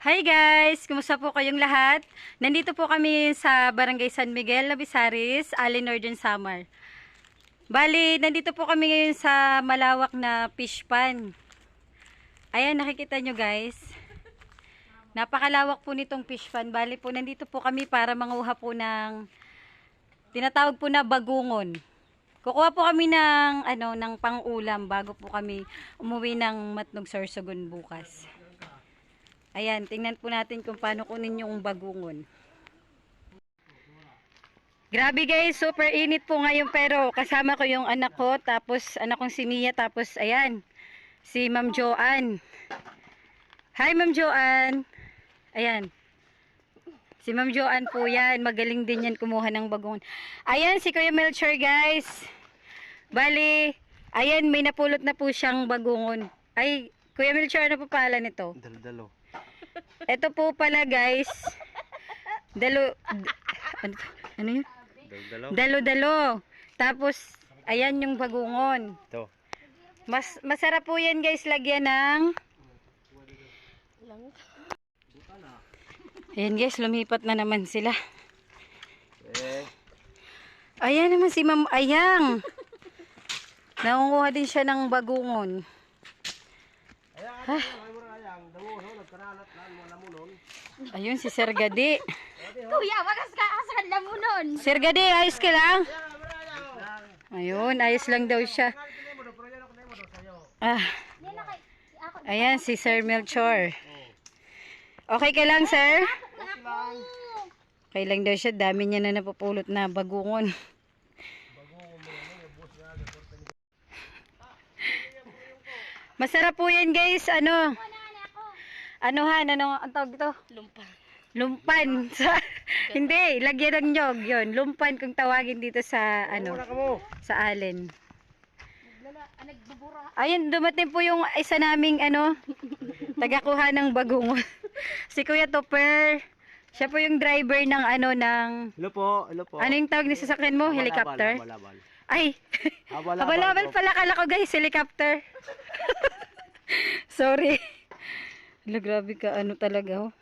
Hi guys! Kumusta po kayong lahat? Nandito po kami sa Barangay San Miguel, Labisaris, Ali Northern Samar. Bali, nandito po kami ngayon sa malawak na fish pan. Ayan, nakikita nyo guys. Napakalawak po nitong fish pan. Bali po, nandito po kami para manguha po ng tinatawag po na bagungon. Kukuha po kami ng ano ng pang-ulam bago po kami umuwi ng Matnog Sorsogon bukas. Ayan, tingnan po natin kung paano kunin yung bagungon. Grabe guys, super init po ngayon pero kasama ko yung anak ko, tapos anak kong si Mia, tapos ayan, si Ma'am Joanne. Hi Ma'am Joanne. Ayan. Si Ma'am Joanne po yan, magaling din yan kumuha ng bagungon. Ayan, si Kuya Melchor guys. Bali, ayan, may napulot na po siyang bagungon. Ay, Kuya Melchor, ano po pala nito? Dalo-dalo. Ito po pala guys. Dalo ano, ano yun? Dalo-dalo. Tapos ayan yung bagungon. Ito. Mas masarap po yan guys lagyan ng Ayan guys, lumipat na naman sila. Eh, Ayan naman si Ma'am Ayang. Nangunguha din siya ng bagungon. Ayun si Sir Gadi. Kuya, wagas ka asan lamunon. Sir Gadi, ayos ka lang? Ayun, ayos lang daw siya. Ah, ayan si Sir Melchor. Okay ka lang, sir? Okay lang daw siya. Dami niya na napupulot na bagungon. Masarap po yan, guys. Ano? Ano han? Ano ang tawag dito? lumpa. Lumpan. Sa, hindi, lagyan ng nyog yun. Lumpan kung tawagin dito sa, ano, sa. Lala, ah, nagbubura. Ayun, dumating po yung isa naming, ano, tagakuha ng bagungon. si Kuya Topper. Siya po yung driver ng, ano, ng, hello po, hello po. ano yung tawag ni sasakyan mo? Helicopter? Habal-habal. Ay, po. pala kala ko guys, helicopter. Sorry. Hala, grabe ka, ano talaga, oh.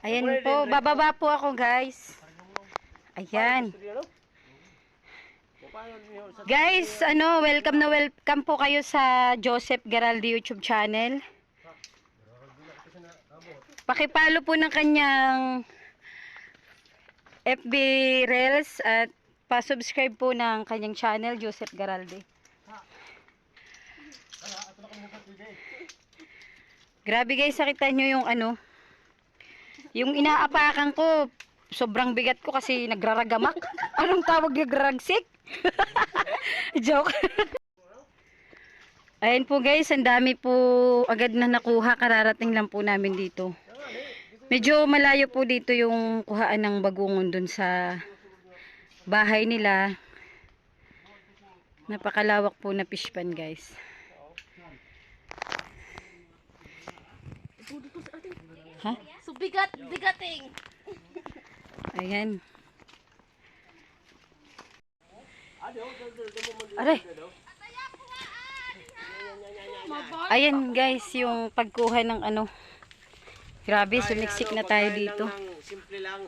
Ayan po, bababa po ako guys. Ayan. Guys, ano, welcome na welcome po kayo sa Joseph Garaldi YouTube channel. Pakipalo po ng kanyang FB Reels at pa-subscribe po ng kanyang channel, Joseph Garaldi. Grabe guys, nakita nyo yung ano, yung inaapakan ko, sobrang bigat ko kasi nagraragamak. Anong tawag nagraragsik? Joke. Ayan po guys, ang dami po agad na nakuha. Kararating lang po namin dito. Medyo malayo po dito yung kuhaan ng bagungon dun sa bahay nila. Napakalawak po na fish pan guys. Ha? So bigat, bigating. Ayan. Aray. Ayan guys, yung pagkuha ng ano. Grabe, sumiksik na tayo dito. Simple lang.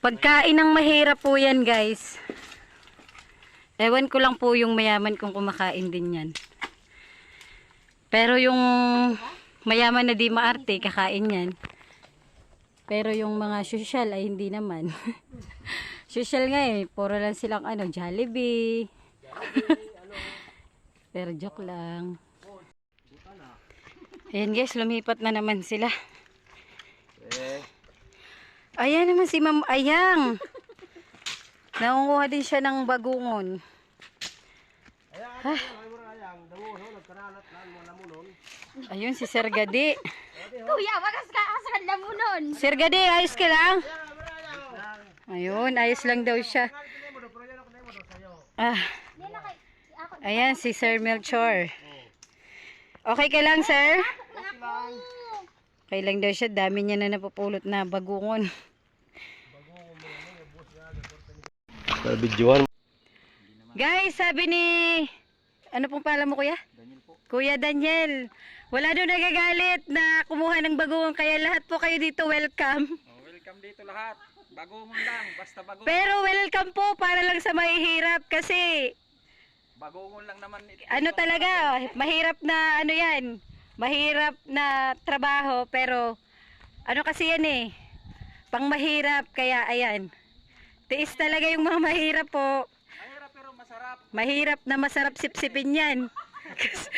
Pagkain ng mahirap po yan guys. Ewan ko lang po yung mayaman kung kumakain din yan. Pero yung mayaman na di maarte, kakain yan. Pero yung mga social ay hindi naman. social nga eh, puro lang silang ano, Jollibee. Pero joke lang. Ayan guys, lumipat na naman sila. Ayan naman si Ma'am Ayang. Nangunguha din siya ng bagungon. Ayun si Sir Gadi. Kuya, wagas ka asan lamunon. Sir Gadi, ayos ka lang? Ayun, ayos lang daw siya. Ah, ayan si Sir Melchor. Okay ka lang, sir? Okay lang daw siya. Dami niya na napupulot na bagungon. Guys, sabi ni... Ano pong pala mo, kuya? Daniel po. Kuya Daniel, wala doon nagagalit na kumuha ng bagoong kaya lahat po kayo dito welcome. Oh, welcome dito lahat. Bago mo lang, basta bago. Pero welcome po para lang sa mahihirap kasi mo lang naman ito. ano talaga, mahirap na ano yan, mahirap na trabaho pero ano kasi yan eh, pang mahirap kaya ayan. Tiis talaga yung mga mahirap po. Mahirap na masarap sipsipin yan.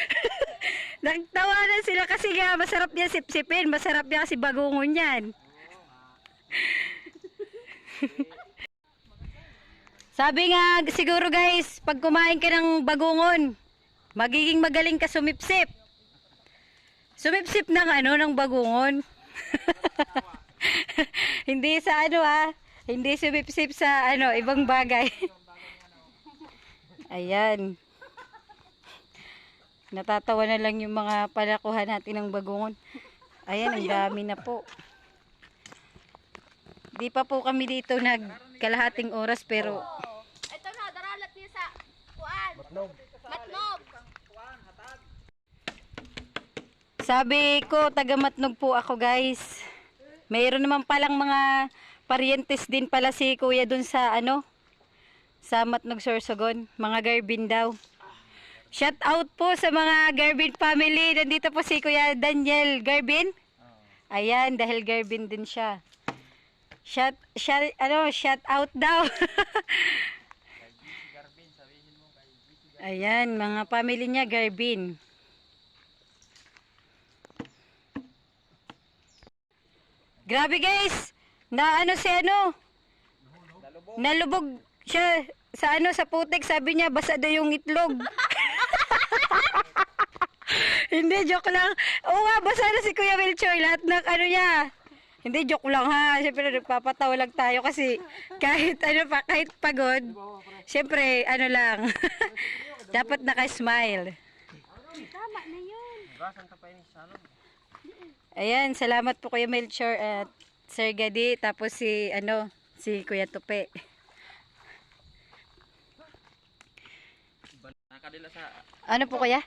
Nagtawanan sila kasi nga masarap yan sipsipin, masarap yan kasi bagungon yan. Sabi nga siguro guys, pag kumain ka ng bagungon, magiging magaling ka sumipsip. Sumipsip ng ano, ng bagungon. hindi sa ano ah, hindi sumipsip sa ano, ibang bagay. Ayan. Natatawa na lang yung mga palakuhan natin ng bagungon. Ayan, ang dami na po. Di pa po kami dito nagkalahating oras pero Ito na, daralat niya sa kuan. Matnog. Matnog. sabi ko taga Matnog po ako guys. Mayroon naman palang mga parientes din pala si kuya dun sa ano sa Matnog Sorsogon, mga Garbin daw. Shout out po sa mga Garbin family. Nandito po si Kuya Daniel Garbin. Ayan, dahil Garbin din siya. Shout, shout, ano, shout out daw. Ayan, mga family niya Garbin. Grabe guys! Na ano si ano? Nalubog siya sa ano sa putik sabi niya basa daw yung itlog. Hindi joke lang. Oo nga basa na si Kuya Wilchoy lahat ng ano niya. Hindi joke lang ha. Siyempre nagpapatawa lang tayo kasi kahit ano pa kahit pagod. Siyempre ano lang. Dapat naka-smile. Tama na yun. Ayan, salamat po Kuya Melchor at Sir Gadi tapos si ano si Kuya Tupe. Nakadila sa Ano po kuya?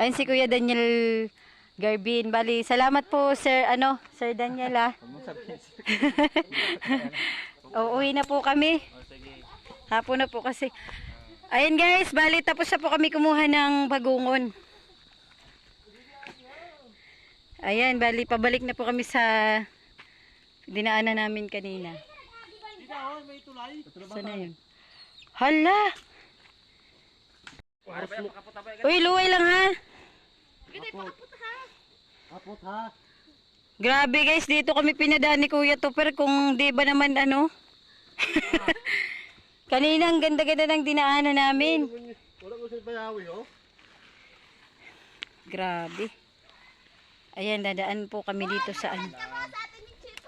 Ayun si Kuya Daniel Garbin. Bali, salamat po Sir ano, Sir Daniel ah. Uuwi na po kami. Oh. Hapon na po kasi. Ayun guys, bali tapos na po kami kumuha ng bagungon. Ayan, bali pabalik na po kami sa dinaanan namin kanina. Saan na yun? Hala! Uy, luway lang ha! Apot ha. Grabe guys, dito kami pinadaan ni Kuya Tupper kung di ba naman ano. Kanina ang ganda-ganda ng dinaanan namin. Wala ko sa bayawi oh. Grabe. Ayan, dadaan po kami dito sa ano. Tama sa atin yung chip.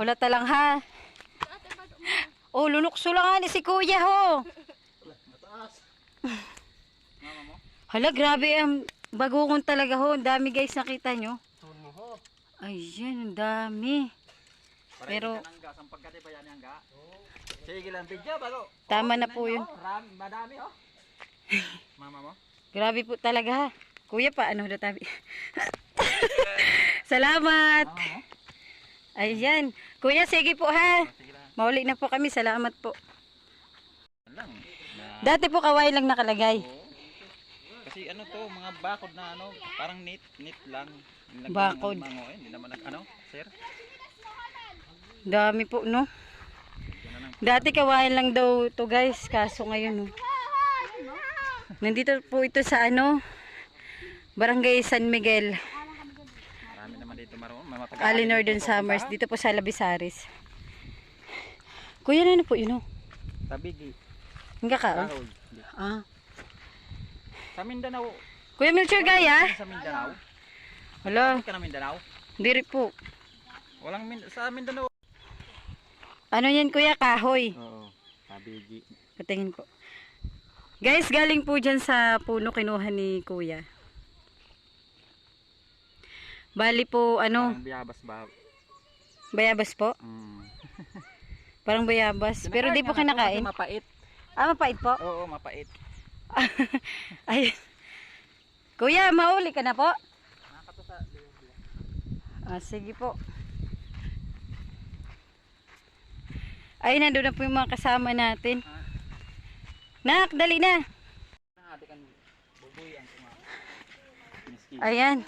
Hulata lang ha. Oh, lunokso lang ni si Kuya ho. Mataas. Hala, grabe ang bagungon talaga ho. Ang dami guys, nakita nyo. Tun mo ho. Ayan, ang dami. Pero- Pero nangga sa pagkati pa yan yang ga. Sige lang video bago. Tama na po yun. Ram, madami oh. Mama mo? Grabe po talaga ha. Kuya pa, ano na tabi. Salamat. Ayan. Kuya, sige po ha. Sige lang. Mauli na po kami. Salamat po. Dati po kaway lang nakalagay. kasi ano to, mga bakod na ano, parang knit, knit lang. Nilagyan Bakod. ng Mango, eh. Hindi naman nag, ano, sir? Dami po, no? Dati kawain lang daw to guys. Kaso ngayon, no? Nandito po ito sa ano, Barangay San Miguel, Marami naman dito maroon. Mga matagal. Ali Northern Summers. Dito po sa Labisaris. Kuya, ano po yun, no? Tabigi. Ang kakaon. Kahoy. Ah. Sa Mindanao. Kuya Melchor Gaya? Sa Mindanao. Hala, Ka na Mindanao. diri po. Walang min sa Mindanao. Ano yan, kuya? Kahoy. Oo. Tabigi. Patingin po. Guys, galing po dyan sa puno kinuha ni kuya. Bali po, ano, Parang biyabas ba? bayabas po. Mm. Parang bayabas. Pero di po Kinakain Mapait. Ah, mapait po. Oo, mapait. Ay. Kuya, mauli ka na po? Ah, sige po. Ay, nandun na po yung mga kasama natin. Nak, dali na. Ayan.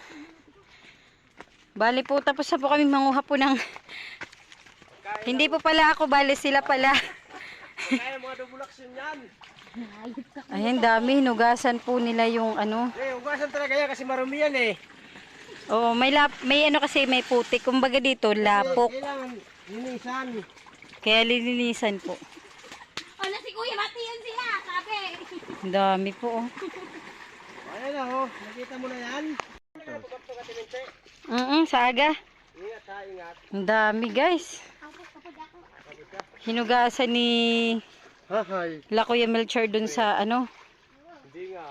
Bali po, tapos na po kami manguha po ng... Hindi po pala ako, bali sila pala. Kaya mga dubulaks yun yan. Ayan, dami. Hinugasan po nila yung ano. Eh, ugasan talaga yan kasi marumi yan eh. Oo, may, lap, may ano kasi, may putik. Kumbaga dito, lapok. Kailangan linisan. Kaya lilinisan po. O na si Kuya, mati yan sila, sabi. Ang dami po, oh. Ayan na oh, nakita mo na yan. Mm sa aga. Ingat ha, ingat. Ang dami, guys. Hinugasan ni Hahay. La Kuya Melchor dun sa ano. Hindi nga.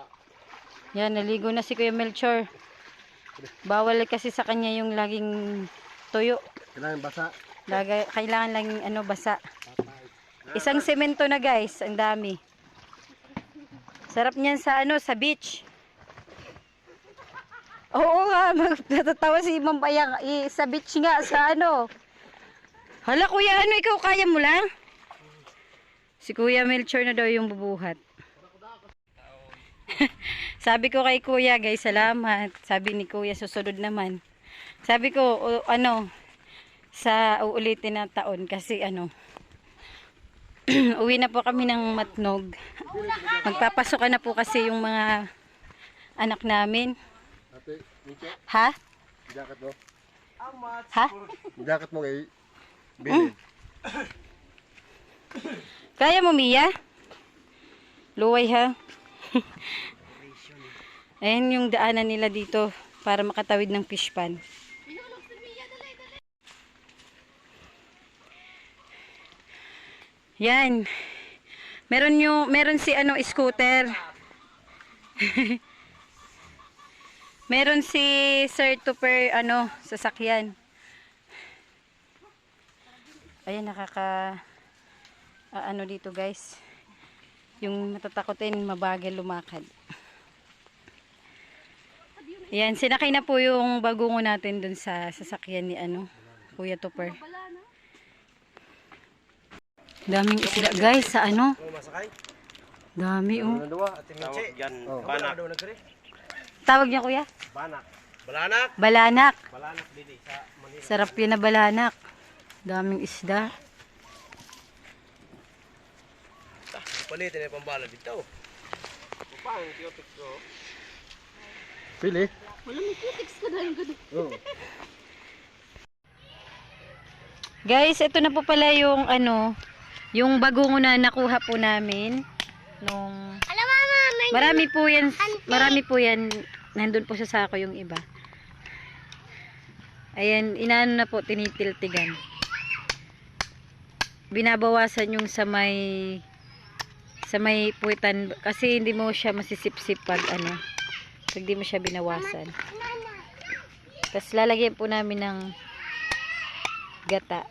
Yan, naligo na si Kuya Melchor. Bawal kasi sa kanya yung laging tuyo. Kailangan basa. Lagay, kailangan lang ano basa. Isang semento na guys, ang dami. Sarap niyan sa ano, sa beach. Oo nga, mag- natatawa si Ma'am Bayang eh, sa beach nga, sa ano. Hala kuya, ano ikaw kaya mo lang? Si Kuya Melchor na daw yung bubuhat. Sabi ko kay Kuya, guys, salamat. Sabi ni Kuya, susunod naman. Sabi ko, o, ano, sa uulitin na taon kasi ano, uwi na po kami ng matnog. Magpapasokan na po kasi yung mga anak namin. Ha? jacket mo. Ha? Jacket mo kay Bilin. Kaya mo, Mia? Luway, ha? Ayan yung daanan nila dito para makatawid ng fish pan. Yan. Meron yung meron si ano scooter. meron si Sir Tupper ano sasakyan. Ayan nakaka ah, ano dito guys. Yung matatakotin mabagal lumakad. Ayan, sinakay na po yung bagungo natin dun sa sasakyan ni ano, Kuya Tupper. Daming isda guys sa ano. Dami oh. Miche? Yan, banak. Tawag niya kuya? Banak. Balanak. Balanak. Balanak. Sarap yun na balanak. Daming isda. Palitin na pambala dito. Pang kiotik ko. Pili. Wala may cutics ka na yung gano'n. Oh. Guys, ito na po pala yung ano, yung bagungo na nakuha po namin nung Alam mama, may marami po yan, marami po yan nandun po sa sako yung iba. Ayan, inaano na po tinitiltigan. Binabawasan yung sa may sa may puwitan kasi hindi mo siya masisipsip pag ano pag di mo siya binawasan. Tapos lalagyan po namin ng gata.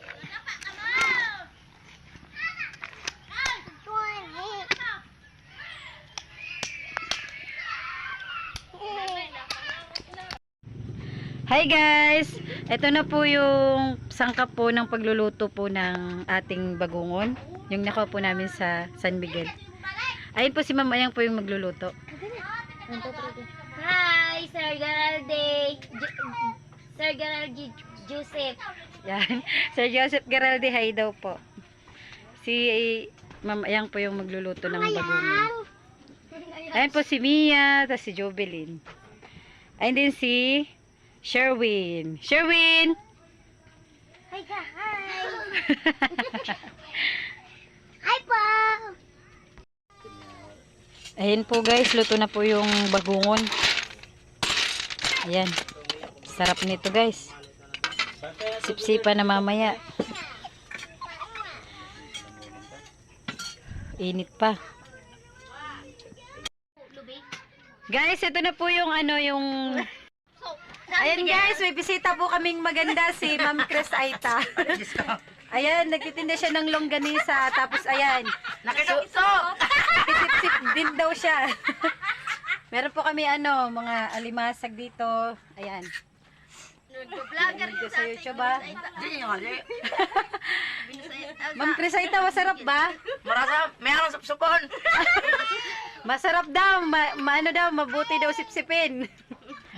Hi guys! Ito na po yung sangkap po ng pagluluto po ng ating bagungon. Yung nakuha po namin sa San Miguel. Ayun po si Ma'am Ayang po yung magluluto. Hi, Sir Garalde. Sir Garalde Joseph. Yan. Sir Joseph Garalde, hi daw po. Si Ma'am Ayang po yung magluluto ng bagungon. Ayun po si Mia, tapos si Jovelyn. Ayun din si Sherwin. Sherwin! Hi ka, hi. hi po. Ayan po guys, luto na po yung bagungon. Ayan. Sarap nito guys. Sipsipa na mamaya. Init pa. Guys, ito na po yung ano, yung... Ayan guys, may bisita po kaming maganda si Ma'am Chris Aita. Ayan, nagtitinda siya ng longganisa. Tapos ayan. Nakiso. So, Sip-sip din daw siya. Meron po kami ano, mga alimasag dito. Ayan. Vlogger Dito din sa YouTube. Hindi nyo kasi. Ma'am Crisaita, masarap ba? Marasa, mayroon sapsupon. Masarap daw, ma, maano daw, mabuti daw sipsipin.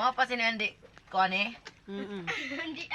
Mga pa sinindi ko ani. Mm-mm. Hindi